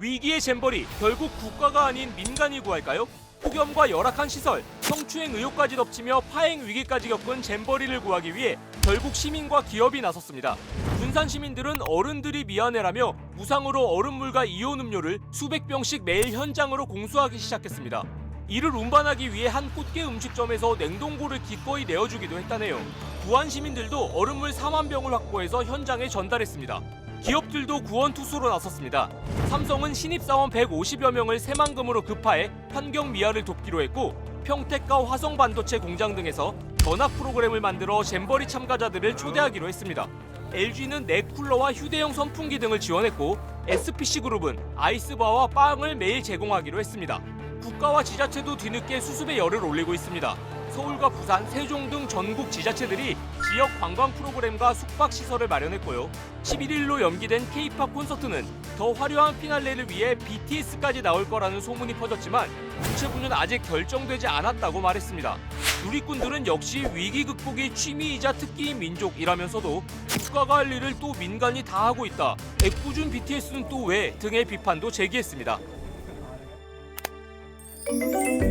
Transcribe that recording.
위기의 잼버리 결국 국가가 아닌 민간이 구할까요? 폭염과 열악한 시설, 성추행 의혹까지 덮치며 파행 위기까지 겪은 잼버리를 구하기 위해 결국 시민과 기업이 나섰습니다. 군산 시민들은 어른들이 미안해라며 무상으로 얼음물과 이온 음료를 수백 병씩 매일 현장으로 공수하기 시작했습니다. 이를 운반하기 위해 한 꽃게 음식점에서 냉동고를 기꺼이 내어주기도 했다네요. 구한 시민들도 얼음물 4만 병을 확보해서 현장에 전달했습니다. 기업들도 구원 투수로 나섰습니다. 삼성은 신입사원 150여 명을 새만금으로 급파해 환경 미화를 돕기로 했고 평택과 화성 반도체 공장 등에서 전합 프로그램을 만들어 잼버리 참가자들을 초대하기로 했습니다. LG는 넥쿨러와 휴대용 선풍기 등을 지원했고 SPC 그룹은 아이스바와 빵을 매일 제공하기로 했습니다. 국가와 지자체도 뒤늦게 수습의 열을 올리고 있습니다. 서울과 부산, 세종 등 전국 지자체들이 지역 관광 프로그램과 숙박 시설을 마련했고요. 11일로 연기된 K-팝 콘서트는 더 화려한 피날레를 위해 BTS까지 나올 거라는 소문이 퍼졌지만 주최부는 아직 결정되지 않았다고 말했습니다. 누리꾼들은 역시 위기 극복이 취미이자 특기인 민족이라면서도 국가가 할 일을 또 민간이 다 하고 있다. 애꿎은 BTS는 또 왜 등의 비판도 제기했습니다. thank you